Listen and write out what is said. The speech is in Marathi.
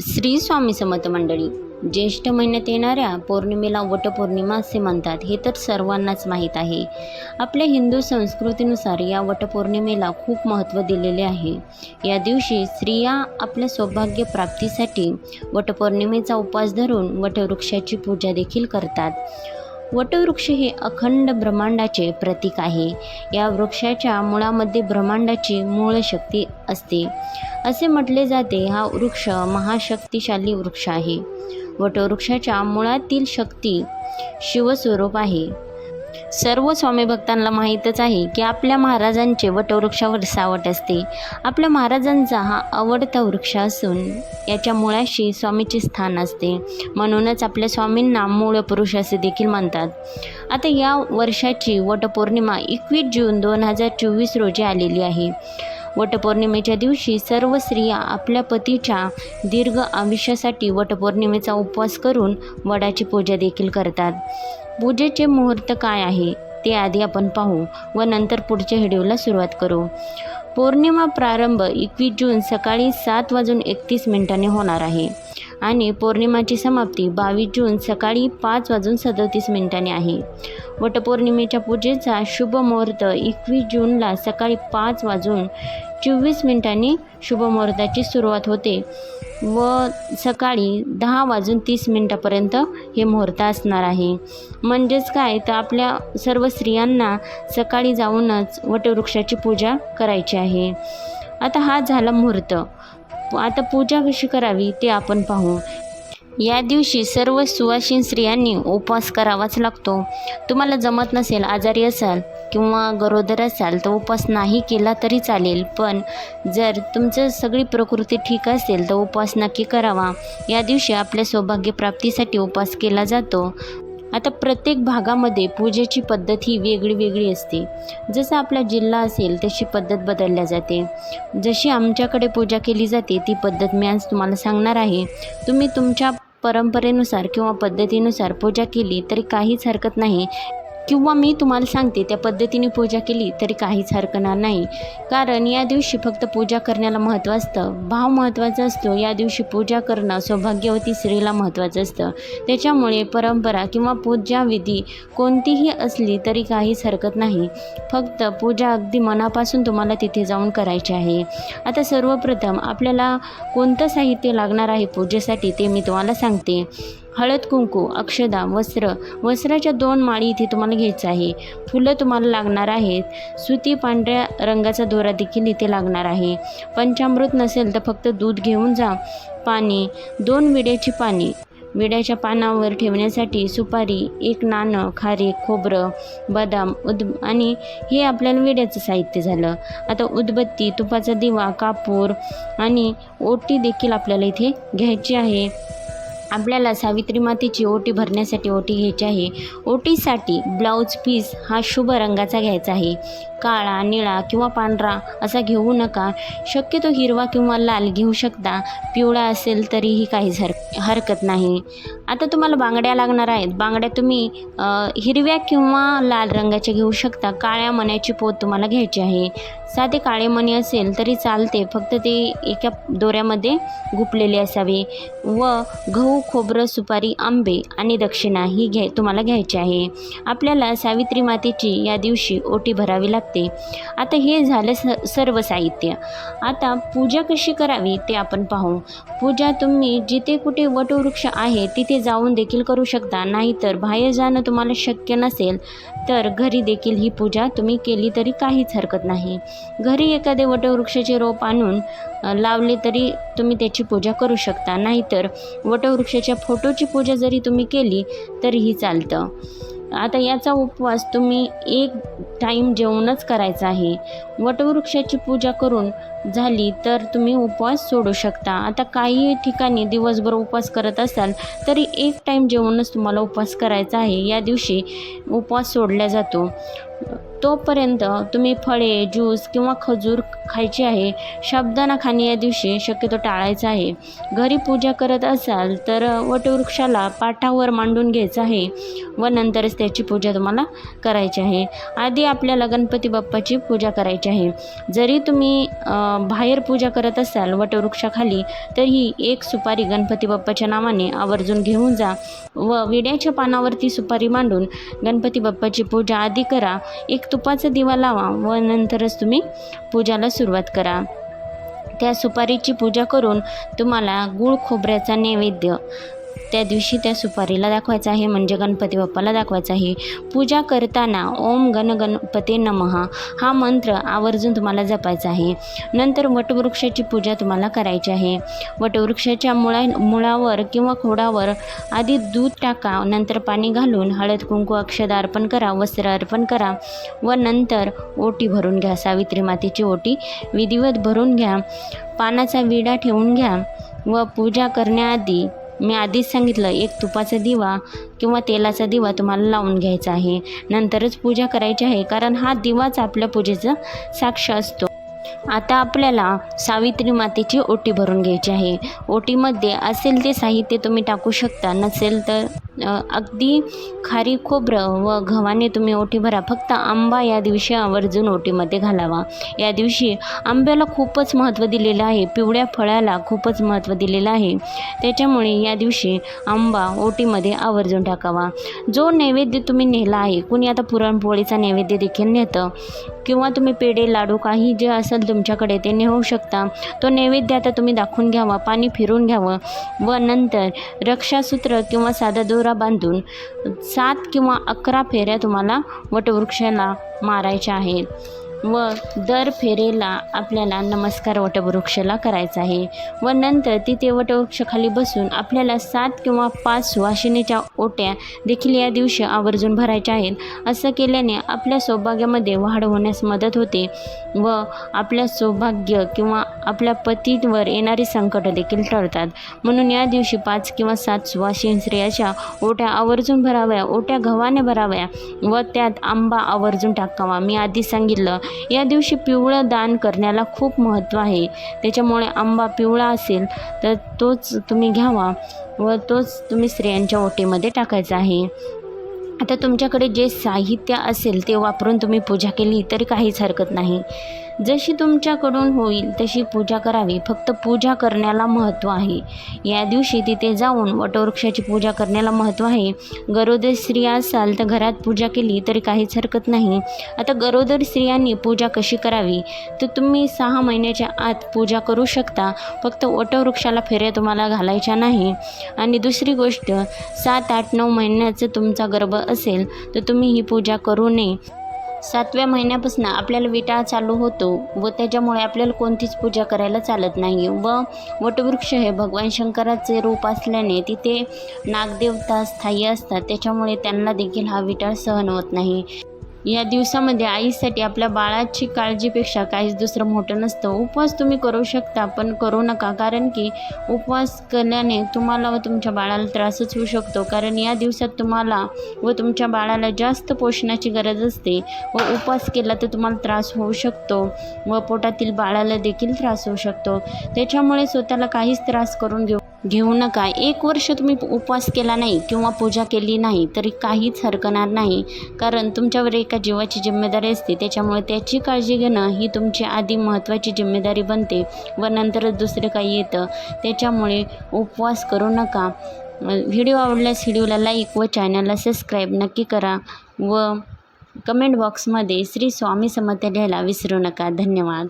श्री स्वामी समर्थ मंडळी ज्येष्ठ महिन्यात येणाऱ्या पौर्णिमेला वटपौर्णिमा असे म्हणतात हे तर सर्वांनाच माहीत आहे. आपल्या हिंदू संस्कृतीनुसार या वटपौर्णिमेला खूप महत्त्व दिलेले आहे. या दिवशी स्त्रिया आपल्या सौभाग्य प्राप्तीसाठी वटपौर्णिमेचा उपवास धरून वटवृक्षाची पूजा देखील करतात. वटवृक्ष हे अखंड ब्रह्मांडाचे प्रतीक आहे. या वृक्षाच्या मुळामध्ये ब्रह्मांडाची मूळ शक्ती असते. असे म्हटले जाते हा वृक्ष महाशक्तिशाली वृक्ष आहे. वटवृक्षाच्या मुळातील शक्ती शिवस्वरूप आहे. सर्व स्वामी भक्तांना माहीतच आहे की आपल्या महाराजांचे वटवृक्षावर सावट असते. आपल्या महाराजांचा हा आवडता वृक्ष असून याच्या मुळाशी स्वामीचे स्थान असते. म्हणूनच आपल्या स्वामींना मूळ पुरुष असे देखील म्हणतात. आता या वर्षाची वटपौर्णिमा एकवीस जून दोन हजार चोवीस रोजी आलेली आहे. वटपौर्णिमेच्या दिवशी सर्व स्त्रिया आपल्या पतीच्या दीर्घ आयुष्यासाठी वटपौर्णिमेचा उपवास करून वडाची पूजा देखील करतात. पूजेचे मुहूर्त काय आहे? ते आधी आपण पाहू व नंतर पुढच्या व्हिडिओला सुरुवात करू. पौर्णिमा प्रारंभ एकवीस जून सकाळी सात वाजून एकतीस मिनिटांनी होणार आहे. आणि पौर्णिमाची समाप्ती बावीस जून सकाळी पाच वाजून सदतीस मिनिटांनी आहे. वटपौर्णिमेच्या पूजेचा शुभ मुहूर्त एकवीस जूनला सकाळी पाच वाजून चोवीस मिनिटांनी शुभ मुहूर्ताची सुरुवात होते व सकाळी दहा वाजून तीस मिनटापर्यंत हे मुहूर्त असणार आहे. म्हणजेच काय? तर आपल्या सर्व स्त्रियांना सकाळी जाऊनच वटवृक्षाची पूजा करायची आहे. आता हा झाला मुहूर्त. आता पूजा कशी करावी ते आपण पाहू. या दिवशी सर्व सुवासीन स्त्रियांनी उपवास करावाच लागतो. तुम्हाला जमत नसेल आजारी असाल किंवा गरोदर असाल तर उपवास नाही केला तरी चालेल. पण जर तुमचं सगळी प्रकृती ठीक असेल तर उपवास नक्की करावा. या दिवशी आपल्या सौभाग्यप्राप्तीसाठी उपवास केला जातो. आता प्रत्येक भागामध्ये पूजेची पद्धत ही वेगळी वेगळी असते. जसं आपला जिल्हा असेल तशी पद्धत बदलल्या जाते. जशी आमच्याकडे पूजा केली जाते ती पद्धत मी आज तुम्हाला सांगणार आहे. तुम्ही तुमच्या परंपरेनुसार किंवा पद्धतीनुसार पूजा केली तरी काहीच हरकत नाही. किंवा मी तुम्हाला सांगते त्या पद्धतीने पूजा केली तरी काहीच हरकणार नाही. कारण या दिवशी फक्त पूजा करण्याला महत्त्व असतं. भाव महत्त्वाचा असतो. या दिवशी पूजा करणं सौभाग्यवती स्त्रीला महत्त्वाचं असतं. त्याच्यामुळे परंपरा किंवा पूजाविधी कोणतीही असली तरी काहीच हरकत नाही. फक्त पूजा अगदी मनापासून तुम्हाला तिथे जाऊन करायची आहे. आता सर्वप्रथम आपल्याला कोणतं साहित्य लागणार आहे पूजेसाठी ते मी तुम्हाला सांगते. हळद कुंकू अक्षदा वस्त्र. वस्त्राच्या दोन माळी इथे तुम्हाला घ्यायचं आहे. फुलं तुम्हाला लागणार आहेत. सुती पांढऱ्या रंगाचा दोरा देखील इथे लागणार आहे. पंचामृत नसेल तर फक्त दूध घेऊन जा. पाणी दोन विड्याची पाणी. विड्याच्या पानावर ठेवण्यासाठी सुपारी एक नाणं खारे खोबरं बदाम उद आणि हे आपल्याला विड्याचं साहित्य झालं. आता उदबत्ती तुपाचा दिवा कापूर आणि ओटी देखील आपल्याला इथे घ्यायची आहे. आपल्याला सावित्री मातेची ओटी भरण्यासाठी ओटी घ्यायची आहे. ओटीसाठी ब्लाऊज पीस हा शुभ रंगाचा घ्यायचा आहे. काळा निळा किंवा पांढरा असा घेऊ नका. शक्यतो हिरवा किंवा लाल घेऊ शकता. पिवळा असेल तरीही काहीच हर हरकत नाही. आता तुम्हाला बांगड्या लागणार आहेत. बांगड्या तुम्ही हिरव्या किंवा लाल रंगाच्या घेऊ शकता. काळ्या मण्याची पोत तुम्हाला घ्यायची आहे. साधे काळे मणी असेल तरी चालते. फक्त ते एका दोऱ्यामध्ये गुपलेले असावे. व गहू खोबरं सुपारी आंबे आणि दक्षिणा ही घ्याय तुम्हाला घ्यायची आहे. आपल्याला सावित्री मातेची या दिवशी ओटी भरावी लागते. आता हे झालं स सर्व साहित्य. आता पूजा कशी करावी ते आपण पाहू. पूजा तुम्ही जिथे कुठे वटवृक्ष आहे तिथे जाऊन देखील करू शकता. नाहीतर बाहेर जाणं तुम्हाला शक्य नसेल तर घरी देखील ही पूजा तुम्ही केली तरी काहीच हरकत नाही. घरी एखादे वटवृक्षाचे रोप आणून लावले तरी तुम्ही त्याची पूजा करू शकता. नाहीतर वटवृक्षाच्या फोटोची पूजा जरी तुम्ही केली तरीही चालतं. आता याचा उपवास तुम्ही एक टाईम जेवणच करायचा आहे. वटवृक्षाची पूजा करून झाली तर तुम्ही उपवास सोडू शकता. आता काही ठिकाणी दिवसभर उपवास करत असाल तरी एक टाईम जेवणच तुम्हाला उपवास करायचा आहे. या दिवशी उपवास सोडला जातो. तोपर्यंत तुम्ही फळे ज्यूस किंवा खजूर खायचे आहे साबुदाणा खाणे या दिवशी शक्यतो टाळायचं आहे. घरी पूजा करत असाल तर वटवृक्षाला पाठावर मांडून घ्यायचं आहे व नंतरच त्याची पूजा तुम्हाला करायची आहे. आधी आपल्याला गणपती बाप्पाची पूजा करायची आहे. जरी तुम्ही बाहेर पूजा करत असाल वटवृक्षाखाली तर ही एक सुपारी गणपती बाप्पाच्या नावाने आवर्जून घेऊन जा व विड्याच्या पानावरती सुपारी मांडून गणपती बाप्पाची पूजा आधी करा. एक तुपाचा दिवा लावा व नंतरच तुम्ही पूजाला सुरुवात करा. त्या सुपारीची पूजा करून तुम्हाला गूळ खोबऱ्याचा नैवेद्य त्या दिवशी त्या सुपारीला दाखवायचा आहे म्हणजे गणपती बाप्पाला दाखवायचा आहे. पूजा करताना ओम गण गणपते नमः हा मंत्र आवर्जून तुम्हाला जपायचा आहे. नंतर वटवृक्षाची पूजा तुम्हाला करायची आहे. वटवृक्षाच्या मुळा मुळावर किंवा खोडावर आधी दूध टाका नंतर पाणी घालून हळद कुंकू अक्षदा अर्पण करा वस्त्र अर्पण करा व नंतर ओटी भरून घ्या. सावित्री मातेची ओटी विधिवत भरून घ्या. पानाचा विडा ठेवून घ्या व पूजा करण्याआधी मी आधीच सांगितलं एक तुपाचा दिवा किंवा तेलाचा दिवा तुम्हाला लावून घ्यायचा आहे. नंतरच पूजा करायची आहे कारण हा दिवाच आपल्या पूजेचा साक्ष असतो. आता आपल्याला सावित्री मातेची ओटी भरून घ्यायची आहे. ओटीमध्ये असेल ते साहित्य तुम्ही टाकू शकता नसेल तर अगदी खारी खोबरं व गव्हाने तुम्ही ओटी भरा. फक्त आंबा या दिवशी आवर्जून ओटीमध्ये घालावा. या दिवशी आंब्याला खूपच महत्त्व दिलेलं आहे. पिवळ्या फळाला खूपच महत्त्व दिलेलं आहे. त्याच्यामुळे या दिवशी आंबा ओटीमध्ये आवर्जून टाकावा. जो नैवेद्य तुम्ही नेला आहे कुणी आता पुरणपोळीचा नैवेद्य देखील नेतं किंवा तुम्ही पेढे लाडू काही जे असेल तुमच्याकडे ते नेऊ शकता. तो नैवेद्य आता तुम्ही दाखवून घ्यावा पाणी फिरून घ्यावं व नंतर रक्षासूत्र किंवा साधा दोर बांधून सात किंवा अकरा फेऱ्या तुम्हाला वटवृक्षाला मारायच्या आहेत. व दर फेरेला आपल्याला नमस्कार वटवृक्षाला करायचा आहे. व नंतर तिथे वटवृक्षाखाली बसून आपल्याला सात किंवा पाच सुवासिनीच्या ओट्या देखील या दिवशी आवर्जून भरायच्या आहेत. असं केल्याने आपल्या सौभाग्यामध्ये वाढ होण्यास मदत होते व आपल्या सौभाग्य किंवा आपल्या पतीवर येणारी संकट देखील टळतात. म्हणून या दिवशी पाच किंवा सात सुवासिनी स्त्रियाच्या ओट्या आवर्जून भराव्या ओट्या गव्हाने भराव्या व त्यात आंबा आवर्जून टाकावा. मी आधी सांगितलं या दिवशी पिवळं दान करण्याला खूप महत्त्व आहे. त्याच्यामुळे आंबा पिवळा असेल तर तोच तुम्ही घ्यावा व तोच तुम्ही स्त्रियांच्या ओटीमध्ये टाकायचा आहे. आता तुमच्याकडे जे साहित्य असेल ते वापरून तुम्ही पूजा केली तरी काहीच हरकत नाही. जशी तुमच्याकडून होईल तशी पूजा करावी. फक्त पूजा करण्याला महत्त्व आहे. या दिवशी तिथे जाऊन वटवृक्षाची पूजा करण्याला महत्त्व आहे. गरोदर स्त्रिया असाल तर घरात पूजा केली तरी काहीच हरकत नाही. आता गरोदर स्त्रियांनी पूजा कशी करावी? तर तुम्ही सहा महिन्याच्या आत पूजा करू शकता. फक्त वटवृक्षाला फेऱ्या तुम्हाला घालायच्या नाही. आणि दुसरी गोष्ट सात आठ नऊ महिन्याचं तुमचा गर्भ असेल तर तुम्ही ही पूजा करू नये. सातव्या महिन्यापासून आपल्याला विटाळ चालू होतो व त्याच्यामुळे आपल्याला कोणतीच पूजा करायला चालत नाही व वटवृक्ष हे भगवान शंकराचे रूप असल्याने तिथे नागदेवता स्थायी असतात. त्याच्यामुळे त्यांना देखील हा विटाळ सहन होत नाही. या दिवसामध्ये आईसाठी आपल्या बाळाची काळजीपेक्षा काहीच दुसरं मोठं नसतं. उपवास तुम्ही करू शकता पण करू नका. कारण की उपवास केल्याने तुम्हाला व तुमच्या बाळाला त्रासच होऊ शकतो. कारण या दिवसात तुम्हाला व तुमच्या बाळाला जास्त पोषणाची गरज असते व उपवास केला तर तुम्हाला त्रास होऊ शकतो व पोटातील बाळाला देखील त्रास होऊ शकतो. त्याच्यामुळे स्वतःला काहीच त्रास करून घेऊ घेऊ नका. एक वर्ष तुम्ही उपवास केला नाही किंवा पूजा केली नाही तरी काहीच हरकणार नाही. कारण तुमच्यावर एका जीवाची जिम्मेदारी असते. त्याच्यामुळे त्याची काळजी घेणं ही तुमची आधी महत्त्वाची जिम्मेदारी बनते व नंतरच दुसरं काही येतं. त्याच्यामुळे उपवास करू नका. व्हिडिओ आवडल्यास व्हिडिओला लाईक व चॅनलला सबस्क्राईब नक्की करा व कमेंट बॉक्समध्ये श्री स्वामी समर्थ लिहायला विसरू नका. धन्यवाद.